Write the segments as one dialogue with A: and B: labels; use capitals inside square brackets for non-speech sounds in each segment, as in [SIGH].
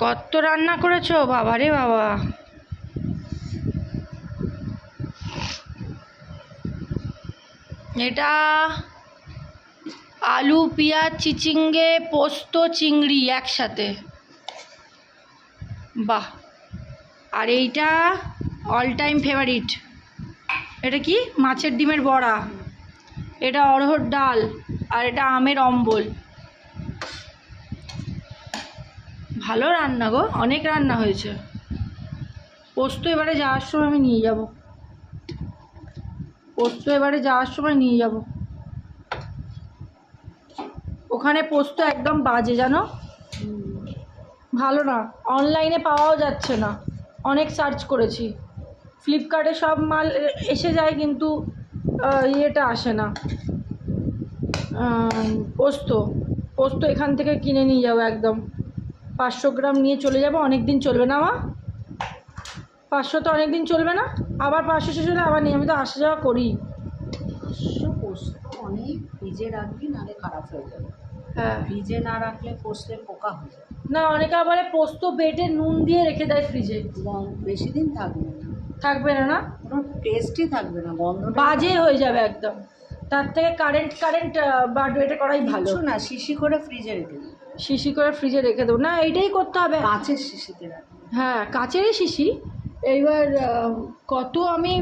A: কত রান্না করেছ? বাবা রে বাবা। এটা আলু, পেঁয়াজ, চিচিঙ্গে, পোস্ত, চিংড়ি একসাথে। বাহ। আর এইটা অল টাইম ফেভারিট এটা কি? মাছের ডিমের বড়া। এটা অড়হর ডাল। আর এটা আমের অম্বল। ভালো রান্না গো, অনেক রান্না হয়েছে। পোস্ত এবারে যাওয়ার সময় আমি নিয়ে যাব। পোস্ত এবারে যাওয়ার সময় নিয়ে যাব। ওখানে পোস্ত একদম বাজে, জানো? ভালো না, অনলাইনে পাওয়াও যাচ্ছে না। অনেক সার্চ করেছি। ফ্লিপকার্টে সব মাল এসে যায় কিন্তু ইয়েটা আসে না। পোস্ত পোস্ত এখান থেকে কিনে নিয়ে যাব একদম। পাঁচশো গ্রাম নিয়ে চলে যাব অনেক দিন চলবে না মা। পাঁচশো তো অনেক দিন চলবে না আবার পাঁচশো শেষ হলে আবার নিয়ে আমি তো আসা যাওয়া করি।
B: পাঁচশো পোস্ত অনেক ফ্রিজে রাখবি নাহলে খারাপ হয়ে যাবে।
A: হ্যাঁ।
B: ফ্রিজে না রাখলে পোস্তে পোকা হয়ে যাবে।
A: না অনেকে আবার পোস্ত বেটে নুন দিয়ে রেখে দেয় ফ্রিজে।
B: বেশি দিন থাকবে না।
A: থাকবে না না?
B: কোনো টেস্টই থাকবে না গন্ধ
A: বাজে হয়ে যাবে একদম। তার থেকে কারেন্ট কারেন্ট বেটে করাই ভালো।
B: ভালো না শিশি করে ফ্রিজে রেখে দিই
A: শিশি করে ফ্রিজে রেখে দেবো। না এইটাই করতে হবে।
B: কাঁচের শিশিতে
A: হ্যাঁ কাচেরই শিশি। এইবার কত আমি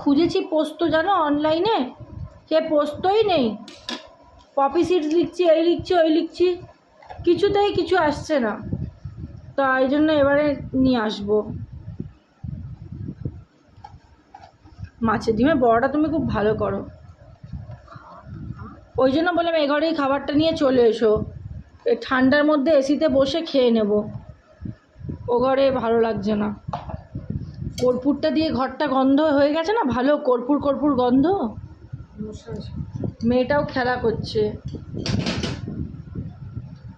A: খুঁজেছি পোস্ত জানো অনলাইনে সে পোস্তই নেই। পপি সিডস লিখছি এই লিখছি ওই লিখছি। কিছুতেই কিছু আসছে না। তাই জন্য এবারে নিয়ে আসব। মাছের ডিমের বড়াটা তুমি খুব ভালো করো। ওই জন্য বললাম এ ঘরেই খাবারটা নিয়ে চলে এসো। ঠান্ডার মধ্যে এসিতে বসে খেয়ে নেব। ও ঘরে ভালো লাগছে না। কর্পূরটা দিয়ে ঘরটা গন্ধ হয়ে গেছে না? ভালো কর্পূর কর্পূর গন্ধ? মেয়েটাও খেলা করছে।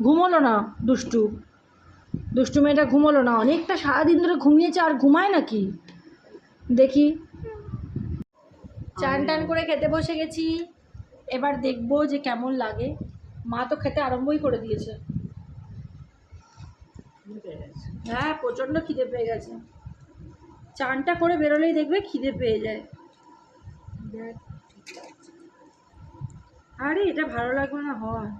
A: ঘুমোলো না, দুষ্টু। দুষ্টু মেয়েটা ঘুমোলো না। অনেকটা সারাদিন ধরে ঘুমিয়েছে আর ঘুমায় নাকি? দেখি। চান টান করে খেতে বসে গেছি। এবার দেখব যে কেমন লাগে। মা তো খেতে আরম্ভই করে দিয়েছে। হ্যাঁ প্রচণ্ড খিদে পেয়ে গেছে। চানটা করে বেরোলেই দেখবে খিদে পেয়ে যায়। আরে, এটা ভালো লাগবে না, হয়।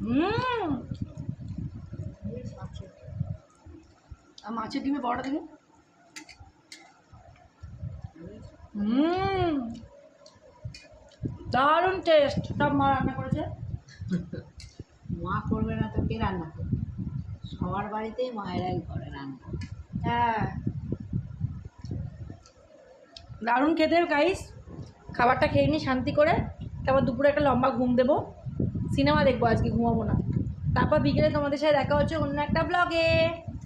A: হুম। আর মাছের ডিমে বড়টা দেখে হুম। দারুণ টেস্ট সব মা রান্না করেছে? [LAUGHS]
B: মা করবে না তো কে রান্না করবে? সবার বাড়িতেই মায়েরাই করে রান্না।
A: হ্যাঁ। দারুণ খেতে গাইস খাবারটা খেয়ে নিই শান্তি করে। তারপর দুপুরে একটা লম্বা ঘুম দেবো। সিনেমা দেখব আজকে ঘুমাবো না। তারপর বিকেলে তোমাদের সাথে দেখা হচ্ছে অন্য একটা ব্লগে